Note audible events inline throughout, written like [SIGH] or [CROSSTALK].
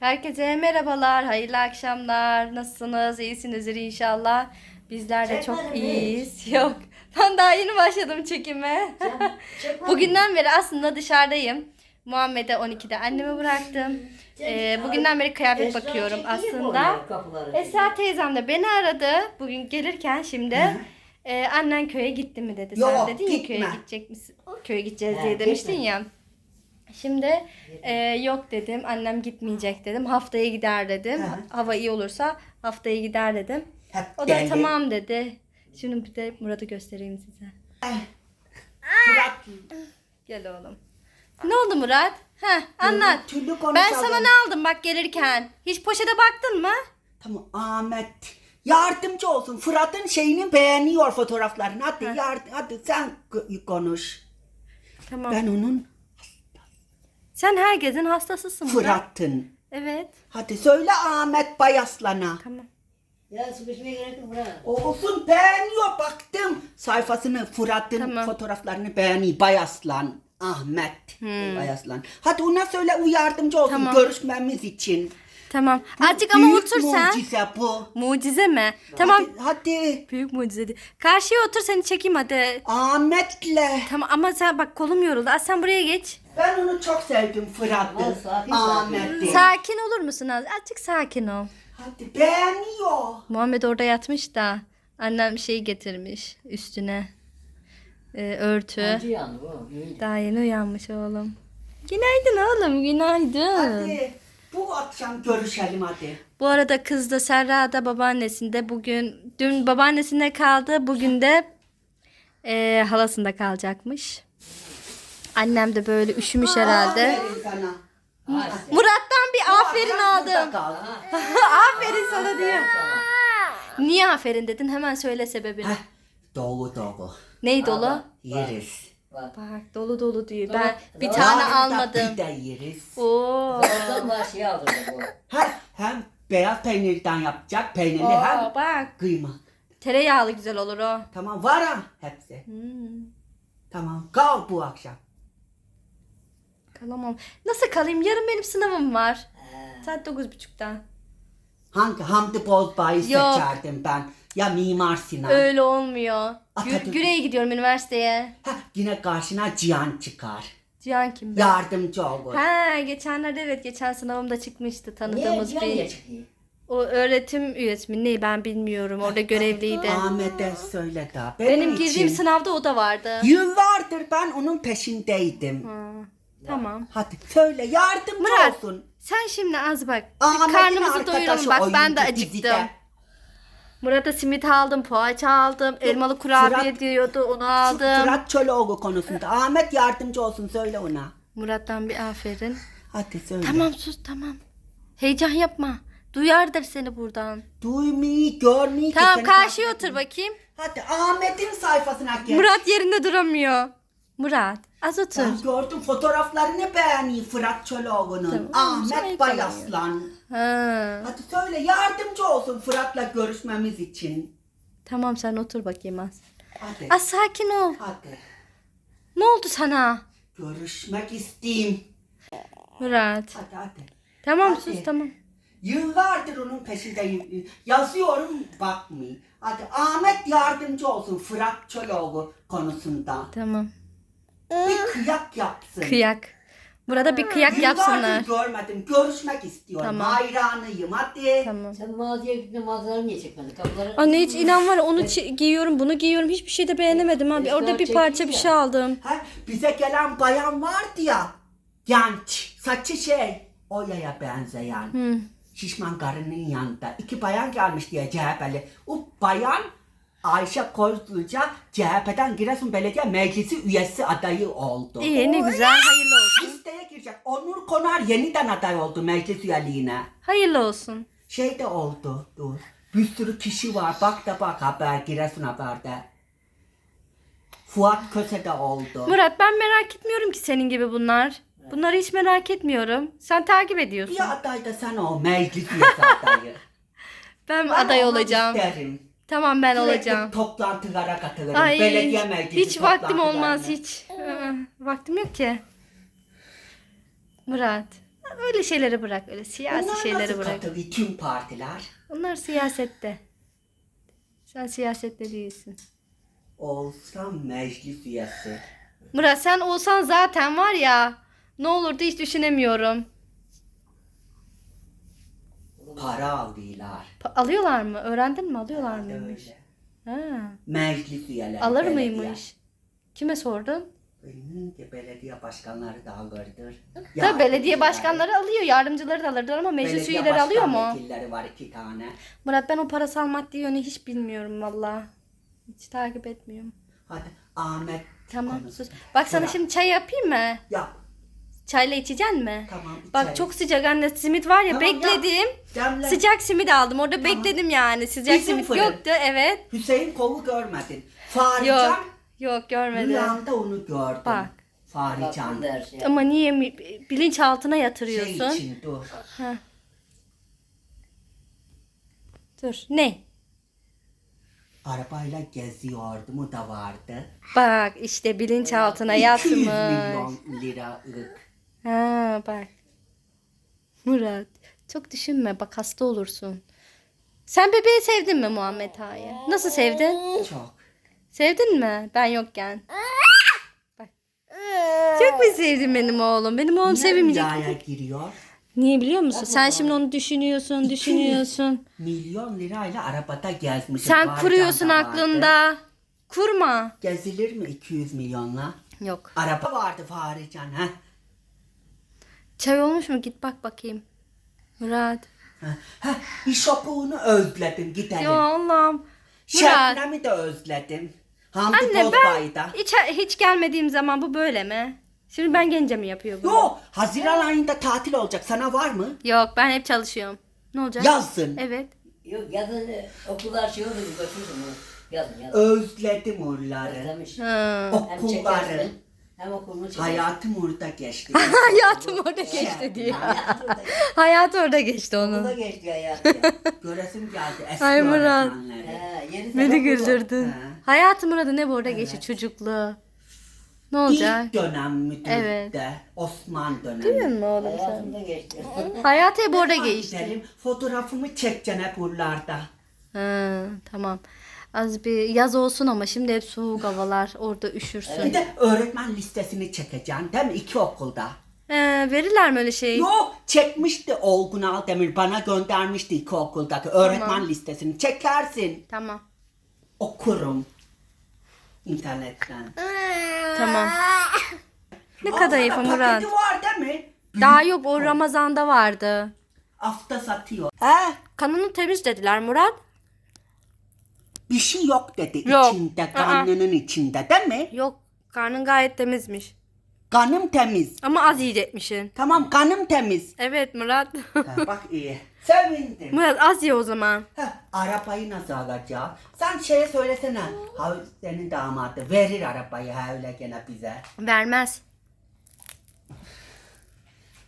Herkese merhabalar, hayırlı akşamlar. Nasılsınız? İyisinizdir inşallah. Bizler de çok iyiyiz. [LAUGHS] Yok. Ben daha yeni başladım çekime. [LAUGHS] Bugünden beri aslında dışarıdayım. Muhammed'e 12'de anneme bıraktım. Ee, bugünden beri kıyafet bakıyorum aslında. Esra teyzem de beni aradı. Bugün gelirken şimdi e, annen köye gitti mi dedi. Sen Yok, dedin ya gitme. köye gidecek misin? Köye gideceğiz diye demiştin ya. Şimdi e, yok dedim. Annem gitmeyecek dedim. Haftaya gider dedim. He. Hava iyi olursa haftaya gider dedim. Hep O da geldi. tamam dedi. Şimdi bir de Murat'ı göstereyim size. Murat. Gel oğlum. Ne oldu Murat? Heh, anlat. Türlü Ben sana ne aldım bak gelirken? Hiç poşete baktın mı? Tamam Ahmet. Yardımcı olsun. Fırat'ın şeyini beğeniyor fotoğraflarını. Hadi yardım, hadi sen konuş. Tamam. Ben onun Sen herkesin hastasısın Murat. Fırat'ın. Evet. Hadi söyle Ahmet Bayaslan'a. Tamam. Ya sıkışmaya gerek yok. Olsun beğeniyor baktım. Sayfasını Fırat'ın Tamam. fotoğraflarını beğeniyor. Bayaslan. Ahmet Bayaslan. Hadi ona söyle o yardımcı olsun Hmm. Tamam. görüşmemiz için. Tamam. Azıcık ama Büyük otur sen. mucize bu. Mucize mi? Tamam. Hadi, hadi. Büyük mucize. değil. Karşıya otur seni çekeyim hadi. Ahmet'le. Tamam ama sen bak kolum yoruldu. Az sen buraya geç. Ben onu çok sevdim Fırat'ı. Sakin, Ahmet'i. Sakin olur musun az? Azıcık sakin ol. Hadi beğeniyor. Muhammed orada yatmış da annem şey getirmiş üstüne. Ee, örtü. Acı yandı bu. Daha yeni uyanmış oğlum. Günaydın oğlum, günaydın. Hadi bu akşam görüşelim hadi. Bu arada kız da Serra da babaannesinde bugün, dün babaannesinde kaldı, bugün de eee, halasında kalacakmış. Annem de böyle üşümüş herhalde. Aferin sana. Murat'tan bir aferin burada aldım. kal. [LAUGHS] aferin sana diyor. Niye aferin dedin? Hemen söyle sebebini. Dolu dolu. Ney dolu? Yeriz. Bak. Dolu dolu diyor. Ben bir tane Yarın da almadım. Pide yeriz. Oo. Oradan da şey aldım bu. Hem, hem beyaz peynirden yapacak peynirli Oo, hem bak. kıyma. Tereyağlı güzel olur o. Tamam var ha hepsi. Hmm. Tamam kal bu akşam. Kalamam. Nasıl kalayım? Yarın benim sınavım var. Saat dokuz buçukta. Hangi Hamdi Bozbay'ı Yok. seçerdim ben? Ya Mimar Sinan. Öyle olmuyor. Gü- Atatürk. Güre'ye gidiyorum üniversiteye. Heh, yine karşına Cihan çıkar. Cihan kim be? Yardımcı olur. Ha geçenlerde evet geçen sınavımda çıkmıştı tanıdığımız niye bir. çıkıyor? O öğretim üyesi mi ne ben bilmiyorum. Orada görevliydi. Ahmet'e söyle daha. Benim için girdiğim sınavda o da vardı. Yıllardır ben onun peşindeydim. Ha, Tamam. Hadi söyle yardımcı Murat. olsun. Sen şimdi az bak. Bir Ahmet'in karnımızı arkadaşı doyuralım. Bak ben de oyuncu acıktım. dizide. Murat'a simit aldım, poğaça aldım, elmalı kurabiye Fırat- diyordu onu aldım. Fırat Çoloğlu konusunda. Ahmet yardımcı olsun söyle ona. Murat'tan bir aferin. Hadi söyle. Tamam sus tamam. Heyecan yapma. Duyardır seni buradan. Duymayı, görmeyi. Tamam seni karşıya otur bakayım. Hadi Ahmet'in sayfasına gel. Murat yerinde duramıyor. Murat az otur. Ben gördüm fotoğraflarını beğeniyor Fırat Çoloğlu'nun. Tamam, Ahmet Bayaslan. Ha. Hadi söyle yardımcı olsun Fırat'la görüşmemiz için. Tamam sen otur bakayım az. Hadi. Az sakin ol. Hadi. Ne oldu sana? Görüşmek isteyeyim. Murat. Hadi hadi. Tamam Hadi. sus tamam. Yıllardır onun peşindeyim. Yazıyorum bakmıyor. Hadi Ahmet yardımcı olsun Fırat Çoloğlu konusunda. Tamam. Bir kıyak yapsın. Kıyak. Burada bir kıyak yapsınlar. Yıllardır görmedim. Görüşmek istiyorum. Tamam. Hayranıyım hadi. Tamam. Sen mağazaya gittin mağazaları niye çekmedin? Kapıları... Anne hiç inan var ya, onu çi- giyiyorum bunu giyiyorum hiçbir şey de beğenemedim abi. Orada bir parça bir şey aldım. Ha, bize gelen bayan vardı ya. Genç. Saçı şey. Oya'ya benzeyen. Şişman karının yanında. iki bayan gelmiş diye CHP'li. O bayan Ayşe Kozluca CHP'den Giresun Belediye Meclisi üyesi adayı oldu. İyi ne güzel hayırlı olsun. Listeye girecek. Onur Konar yeniden aday oldu meclis üyeliğine. Hayırlı olsun. Şey de oldu. Dur. Bir sürü kişi var. Bak da bak haber Giresun Haber'de. Fuat Köse de oldu. Murat ben merak etmiyorum ki senin gibi bunlar. Bunları hiç merak etmiyorum. Sen takip ediyorsun. Bir aday da sen ol meclis üyesi adayı. [LAUGHS] Ben, Ben aday olmak olacağım. isterim. Tamam ben Sürekli olacağım. toplantılara katılırım. Ay Belediye meclisi hiç vaktim olmaz hiç. Aa, vaktim yok ki. Murat öyle şeyleri bırak. Öyle siyasi Bunlar şeyleri nasıl bırak. katılıyor tüm partiler? Onlar siyasette. Sen siyasette değilsin. Olsam meclis üyesi. Murat sen olsan zaten var ya ne olurdu hiç düşünemiyorum. Para alıyorlar. Pa- alıyorlar mı? Öğrendin mi? Alıyorlar mıymış? Öyle. Ha. Meclis üyeleri. Alır belediye. mıymış? Kime sordun? Belediye başkanları da alırdır. Tabii belediye başkanları alıyor, yardımcıları da alırlar ama meclis Belediye üyeleri alıyor başkan mu? vekilleri var iki tane. Murat ben o parasal maddi yönü hiç bilmiyorum valla. Hiç takip etmiyorum. Hadi Ahmet. Tamam konuş. sus. Bak sana şimdi çay yapayım mı? Yap. Çayla içeceksin mi? Tamam. Bak içeriz. çok sıcak anne simit var ya Tamam, bekledim. Demle. Sıcak simit aldım. Orada Tamam. bekledim yani. Sıcak Bizim simit fırın. yoktu evet. Hüseyin kolu görmedin. Fahrican Yok. Yok görmedim. rüyamda onu gördüm. Bak. Aklında her şey. Ama niye mi- bilinçaltına Şey yatırıyorsun? için dur. Ha. Dur. Ne? Arabayla geziyordum o da vardı. Bak işte bilinçaltına 200 yatmış. milyon liralık. Ha bak. Murat çok düşünme bak hasta olursun. Sen bebeği sevdin mi Muhammed Ağa'yı? Nasıl sevdin? Çok. Sevdin mi? Ben yokken. Bak. Çok mu sevdin benim oğlum? Benim oğlum Niye sevimli. rüyaya giriyor? Niye biliyor musun? Sen şimdi onu düşünüyorsun, düşünüyorsun. Milyon lirayla arabada gezmişim. Sen kuruyorsun vardı. aklında. Kurma. Gezilir mi 200 milyonla? Yok. Araba vardı Fahrican ha. Çay olmuş mu? Git bak bakayım. Murat. Ha, ha, işopuğunu özledim gidelim. Ya Allah'ım. Murat. Şebnem'i de özledim. Hamdi Anne ben Bozbay'da. hiç, hiç gelmediğim zaman bu böyle mi? Şimdi ben gence mi yapıyor bunu? Yo, Haziran ayında tatil olacak. Sana var mı? Yok ben hep çalışıyorum. Ne olacak? Yazsın. Evet. Yok yazın e, okullar şey olur götürürsün onu. Yazın yazın. Özledim oraları. Özlemiş. Hı. Hem Okulları. çekersin hem okulunu çekersin. Hayatım orada geçti. [LAUGHS] Hayatım orada geçti diyor. Hayat orada geçti Okulda onun. geçti hayatı. [LAUGHS] Göresim geldi eski Ay Murat. öğretmenleri. He, yeni Beni okulu. güldürdün. He. Hayatım orada ne bu orada geçti çocukluğu. Ne olacak? İlk dönem müdürlükte. Evet. Osman dönemi. Duyuyor musun oğlum sen? Hayatımda geçti. [LAUGHS] Hayatı hep orada geçti. gidelim, Fotoğrafımı çekeceksin hep buralarda. Hı, tamam. Az bir yaz olsun ama şimdi hep soğuk havalar. Orada üşürsün. Bir de öğretmen listesini çekeceksin değil mi? İki okulda. Ee, verirler mi öyle şey? Yok çekmişti Olgun Aldemir bana göndermişti iki okuldaki öğretmen Tamam. listesini. Çekersin. Tamam. Okurum. İnternetten. Tamam. Ne kadayıf sana Murat? Paketi var değil mi? Daha yok o Ramazan'da vardı. Hafta satıyor. He? Kanını temiz dediler Murat. Bir şey yok dedi Yok. içinde, Aa. karnının içinde değil mi? Yok karnın gayet temizmiş. Kanım temiz. Ama az yiyecekmişsin. Tamam kanım temiz. Evet Murat. Ha, bak iyi. Sevindim. Murat az ye o zaman. Ha, arabayı nasıl alacağım? Sen şeye söylesene. Ha, senin damadı verir arabayı ha öyle gene bize. Vermez.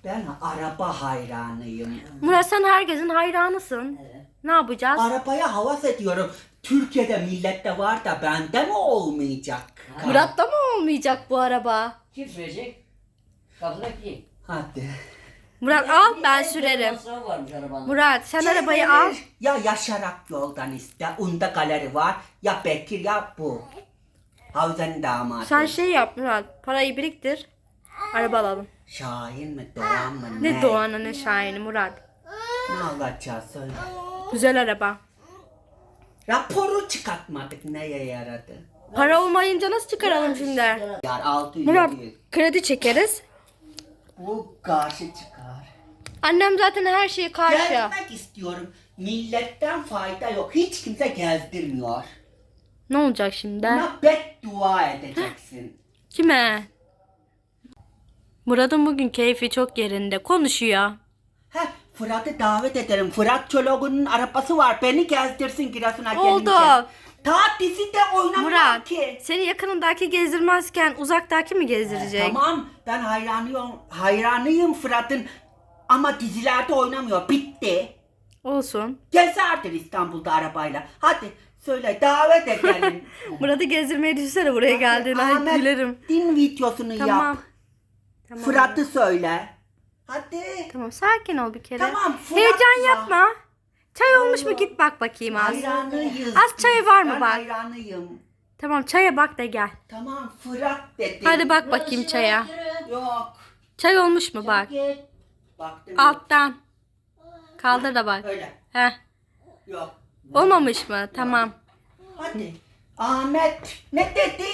Ben araba hayranıyım. Murat sen herkesin hayranısın. Ne yapacağız? Arabaya havas ediyorum. Türkiye'de millette var da bende mi olmayacak? Murat'ta mı olmayacak bu araba? Kim sürecek? Kapıda kim? Hadi. Murat al ben sürerim. Masrafı varmış arabanın. Murat sen arabayı al. Ya yaşarak yoldan iste. Unda galeri var. Ya Bekir ya bu. Havzanın damadı. Sen şey yap Murat. Parayı biriktir. Araba alalım. Şahin mi Doğan mı Ne Doğan'ı ne Şahin'i Murat. Ne alacağız söyle. Güzel araba. Raporu çıkartmadık neye yaradı? Para olmayınca nasıl çıkaralım şimdi? Yar 600 Murat 700. kredi çekeriz. Bu karşı çıkar. Annem zaten her şeye karşı. Gezmek istiyorum. Milletten fayda yok. Hiç kimse gezdirmiyor. Ne olacak şimdi? Buna beddua edeceksin. Kime? Murat'ın bugün keyfi çok yerinde. Konuşuyor. Fırat'ı davet ederim. Fırat Çologun'un arabası var. Beni gezdirsin Giresun'a gelince. Oldu. Ta dizide oynamıyor Murat ki. seni yakınındaki gezdirmezken uzaktaki mi gezdirecek? Tamam ben hayranıyım, hayranıyım Fırat'ın. Ama dizilerde oynamıyor. Bitti. Olsun. Gezerdir İstanbul'da arabayla. Hadi söyle davet edelim. [LAUGHS] Murat'ı gezdirmeye düşünsene buraya geldiğinde. Ay, Ahmet, gülerim. din videosunu Tamam. yap. Tamam. Fırat'ı söyle. Hadi. Tamam sakin ol bir kere. Tamam, Fırat Heyecan ya. yapma. Çay olmuş mu git bak bakayım az. Hayranıyız. Az çayı var mı ben bak? hayranıyım. Tamam çaya bak da gel. Tamam Fırat dedi. Hadi bak bakayım çaya. Yok. Çay olmuş mu bak. Baktım. Alttan. Kaldır da bak. Öyle. Heh. Yok. Olmamış mı? Tamam. Hadi. Ahmet ne dedi?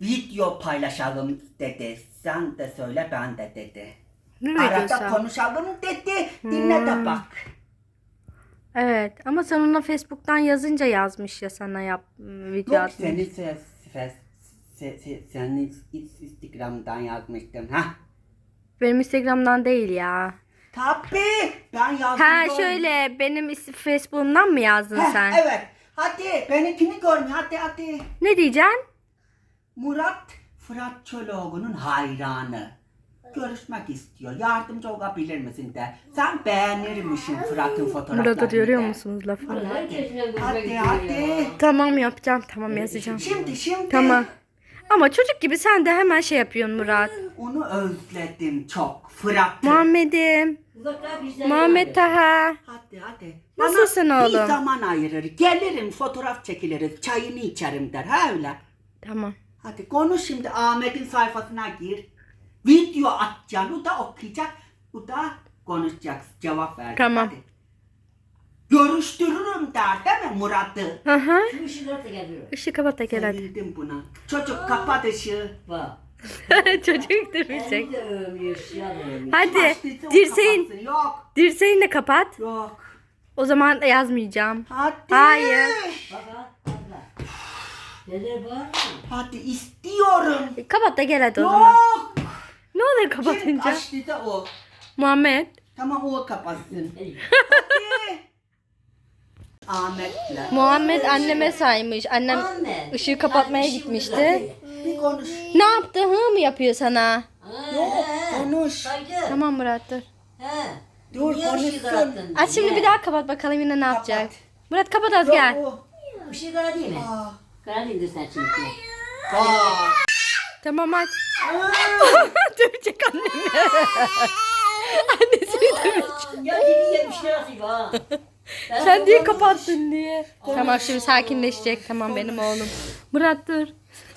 Video paylaşalım dedi. Sen de söyle ben de dedi. Ne Arada konuşalım dedi. Dinle Hmm. de bak. Evet ama sen ona Facebook'tan yazınca yazmış ya sana yap video Yok atmış. seni ses, ses, se, se, seni Instagram'dan yazmıştım. Ha? Benim Instagram'dan değil ya. Tabii ben yazdım. Ha doğru. şöyle benim is- Facebook'umdan mı yazdın Heh, sen? Evet. Hadi benimkini görme hadi hadi. Ne diyeceksin? Murat Fırat Çoloğlu'nun hayranı. Görüşmek istiyor. Yardımcı olabilir misin de. Sen beğenir misin Fırat'ın fotoğraflarını? Burada görüyor de. musunuz lafı? Herkesine görüşmek Hadi hadi. Tamam yapacağım tamam yazacağım. Şimdi şimdi. Tamam. Ama çocuk gibi sen de hemen şey yapıyorsun Murat. Onu özledim çok. Fırat. Muhammed'im. Bizden Muhammed. Taha. Hadi hadi. Nasılsın Bana oğlum? Bir zaman ayırır. Gelirim fotoğraf çekiliriz. Çayını içerim der. Ha öyle. Tamam. Hadi konuş şimdi Ahmet'in sayfasına gir. Video atacaksın. O da okuyacak. O da konuşacak. Cevap verecek. Tamam. Hadi. Görüştürürüm der değil mi Murat'ı? Hı hı. Şu ışıklar da geliyor. Işığı kapat da gel hadi. Sevindim buna. Çocuk kapat ışığı. Bak. [LAUGHS] Çocuk durmayacak. Kendi de övmüyor, siyah da övmüyor. Hadi Başlıysa o dirseğin, kapatsın. Yok. dirseğini de kapat. Yok. O zaman yazmayacağım. Hadi. Hayır. Bak ha, bak ha. Dede var mı? Hadi istiyorum. E, Kapat da gel hadi o zaman. Yok. Ne oluyor Kim kapatınca? açtıysa o. Muhammed. Tamam o kapatsın. [LAUGHS] Hadi. Ahmet'le. Muhammed anneme saymış. Annem Ahmet. ışığı kapatmaya Hadi gitmişti. Bir konuş. Ne yaptı? Hı mı yapıyor sana? Ha, Yok konuş. Saydı. Tamam Murat dur. He. Dur, Niye ışığı konuşsun. Aç şimdi Niye? bir daha kapat bakalım yine ne yapacak. Murat kapat az Yok gel. o. Işığı karar değil mi? Aa. Karar değildir sen şimdi. Aa. Tamam aç. [LAUGHS] Dövecek annemi. [LAUGHS] Annesini dövecek. Ya dili yemişler nasıl ha? Ben Sen diye babamın- kapattın diye. Tamam şimdi sakinleşecek. Tamam benim oğlum. Murat dur.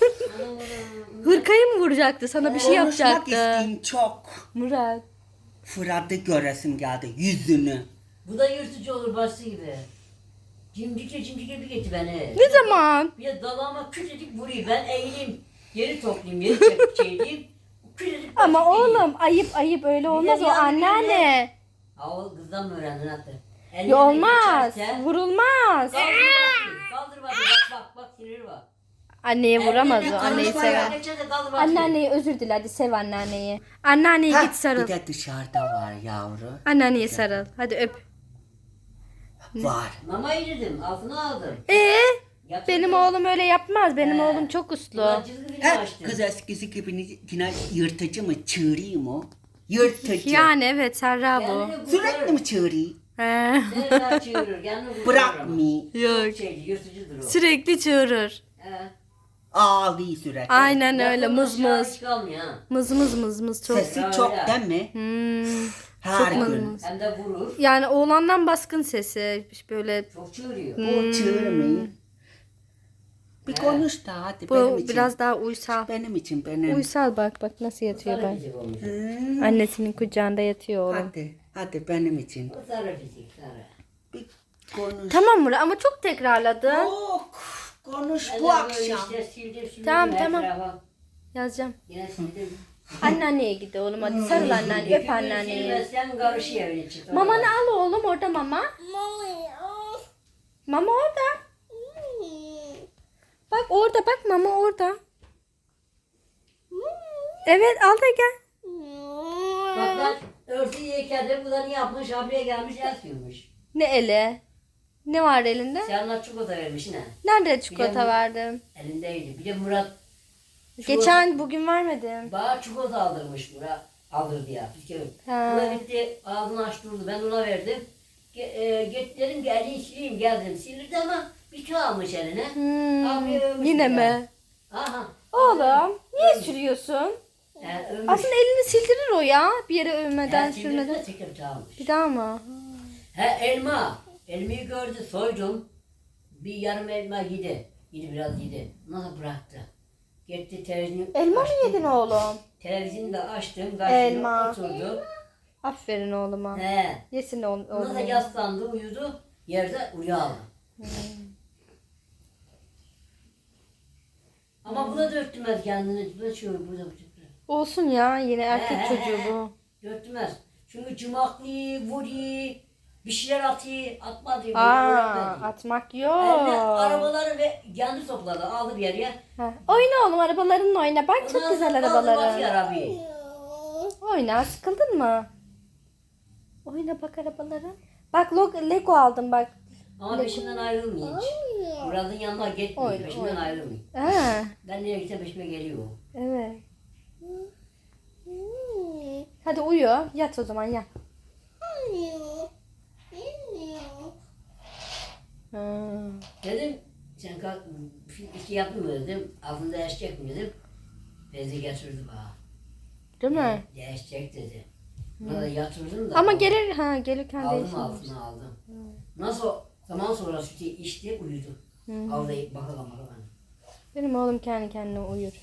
[LAUGHS] Hırkayı mı vuracaktı? Sana bir şey Konuşmak yapacaktı. isteyeyim çok. Murat. Fırat'ı göresim geldi. Yüzünü. Bu da yırtıcı olur bastı gibi. Cimcikle cimcikle bir getir beni. Ne zaman? Bir de dalağıma küçücük vuruyor. Ben eğileyim. Geri toplayayım. Geri çek şey diyeyim. Küçücük Ama değil. oğlum ayıp ayıp öyle olmaz o yani anneanne. Ha o kızdan mı öğrendin hatta? Ya olmaz. Vurulmaz. Kaldır bakayım. Kaldır bakayım. Bak bak bak siniri var. Anneye vuramaz o. Anneyi sever. Anneanneyi özür dile hadi sev anneanneyi. Heh, git sarıl. Bir de dışarıda var yavru. Anneanneyi sarıl. Hadi öp. Var. Mama yedirdim. Altına aldım. Ee. Benim oğlum öyle yapmaz. Benim He. oğlum çok uslu. Açtım. kız eskisi gibi yine yırtıcı mı çığırıyor mu? Yırtıcı. Yani evet Serra bu. Sürekli mi çığırıyor? He. Bırakmıyor. Yok. O. Sürekli çığırır. Ağlıyor sürekli. Aynen öyle mız mız. ha. Mız mız mız mız çok. Sesi çok değil mi? Hmm. Her Çok gün. mız. Hem de vurur. Yani oğlandan baskın sesi. Böyle Çok çığırıyor. Bu çığırmıyor. Bir konuş da hadi benim bu için. biraz daha uysal. Benim için benim. Uysal bak bak nasıl yatıyor Sarı bak. olmuş. Hmm, Annesinin kucağında yatıyor oğlum. Hadi. Hadi benim için. O sarı fizik sarı. Bir konuş. Tamam Murat ama çok tekrarladın. Yok. Konuş Ben bu akşam. işte sildim sildim Tamam, tamam. tarafa. Yazacağım. Yine sildim. Anneanneye git oğlum hadi sarıl anneanne öp anneanneyi. Karışıyor çıktı. Mamanı al oğlum orada mama. Mama orada. Bak orada bak mama orada. Evet al da gel. Bak ben örtü yiyken bu da ne yapmış abiye gelmiş el sürmüş. Ne ele? Ne var elinde? Seninle çikolata vermiş ne? Nerede çikolata Bilemiyorum. verdim? Elindeydi. Bir de Murat Geçen bugün vermedim. bana çikolata aldırmış Murat. Alır diye. Murat gitti ağzını açtı durdu. Ben ona verdim. Ge, e, git dedim ki elini sileyim geldim. Silirdi ama bir tüy almış eline. Hmm, yine bir mi? Aha. Oğlum niye sürüyorsun? Ölmüş. Aslında elini sildirir o ya. Bir yere övmeden, He, sürmeden. sindirdi, sıkıntı almış. Bir daha mı? He elma. Elmayı gördü soydum. Bir yarım elma yedi. Yedi biraz yedi. Nasıl bıraktı? Gitti televizyonu Elma mı yedin oğlum? Televizyonu da açtım. Elma. Karşıma oturdu. Aferin oğluma. He. Yesin oğlum. Nasıl yaslandı uyudu. Yerde uyuyalı. Ama buna dörtmez kendini. Bu da şu, bu da bu. Olsun ya yine erkek He, çocuğu he, bu. Dörtmez. Çünkü cımaklı, vuruyor, bir şeyler atıyor, atmadı. Aa, atmak Eline yok. arabaları ve kendi topladı, aldı bir yere. Ha, Oyna oğlum arabalarınla oyna. Bak çok Ondan güzel sonra aldı bakıyor arabaların. arabayı. Oyna sıkıldın mı? Oyna bak arabalara. Bak Lego aldım bak. Ama peşimden ayrılmıyor hiç. Murat'ın yanına gitmiyor, Oyna, peşimden oyna. ayrılmıyor. Ha, Ben nereye gitsem peşime geliyor. evet. Hadi uyu. Yat o zaman yat. Ha. Dedim, sen kalk, şey yaptın mı dedim, altında yaşayacak mı dedim. Bezi getirdi bana. Değil mi? Değişecek dedi. Bana yatırdım da. Ama gelir ha gelirken Aldım altına aldım. Nasıl zaman sonra sütü içti uyudu. Hı. Orada bakalım bakalım. Benim oğlum kendi kendine uyur.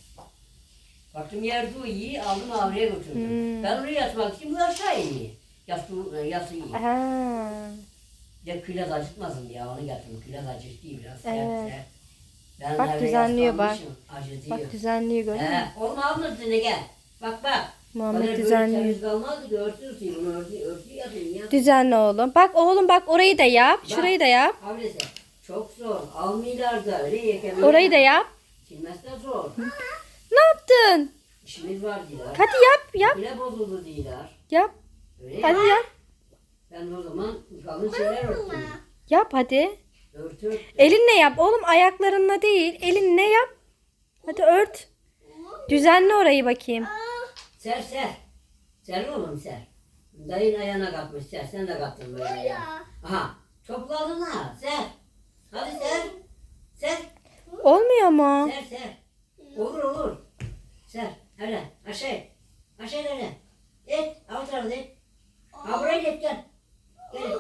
Baktım yerde uyuyor aldım avluya götürdüm. Hmm. Ben oraya yatmak için bu aşağı iniyor. Yastığı, yastığı. Ha. Ya külah acıtmasın diye onu getirdim. Külah acıttı biraz. Evet. sert. Ben Bak düzenliyor bak. Acıtıyor. Bak düzenliyor musun? He, oğlum alma üstüne gel. Bak bak. Muhammed yapayım ya. Düzenli oğlum. Bak oğlum bak orayı da yap. Şurayı da yap. Ablası çok zor. Almıyorlar da öyle yekemeler. Orayı da yap. Silmezse zor. Ne yaptın? İşimiz var diyorlar. Hadi yap yap Bile bozuldu diyorlar. yap. Öyle Hadi ya. yap. Ben o zaman kalın şeyler örttüm. Yap hadi. Örtü örttüm. Elinle yap oğlum ayaklarınla değil. Elinle yap. Hadi ört. Düzenle orayı bakayım. Ser ser. Ser oğlum ser. Dayın ayağına katmış ser. Sen de kattın böyle ayağa. Aha. Topladın ha. Ser. Hadi ser. Ser. Olmuyor mu? Ser ser. Olur olur. Ser. Hele. Aşağı. Aşağı hele. Et. Al tarafı et. Ha buraya git gel. Gel.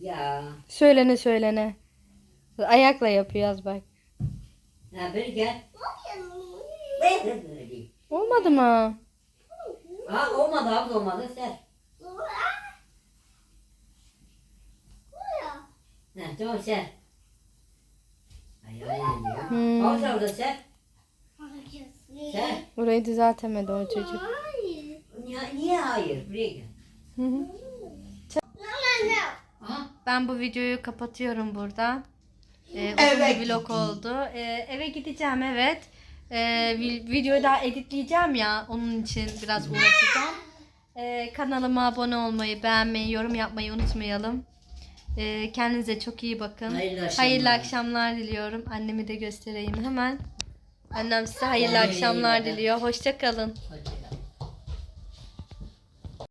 Ya. Söylene söylene. Ayakla yapıyoruz bak. Ha beri gel. Böyle değil. Olmadı mı? Ha olmadı abi olmadı ser. Ha tamam ser. Ay ay ay. Hmm. Al tarafı ser. Ser. Orayı düzeltemedi o çocuk. Niye, niye hayır? Buraya gel. Hı hı. Ben bu videoyu kapatıyorum burada. Ee, uzun Eve bir vlog oldu. Ee, eve gideceğim evet. Ee, vi- videoyu daha editleyeceğim ya. Onun için biraz uğraşacağım. Ee, kanalıma abone olmayı, beğenmeyi, yorum yapmayı unutmayalım. Ee, kendinize çok iyi bakın. Hayırlı akşamlar. Hayırlı akşamlar diliyorum. Annemi de göstereyim hemen. Annem size hayırlı iyi akşamlar diliyor. Hoşça kalın. Hadi.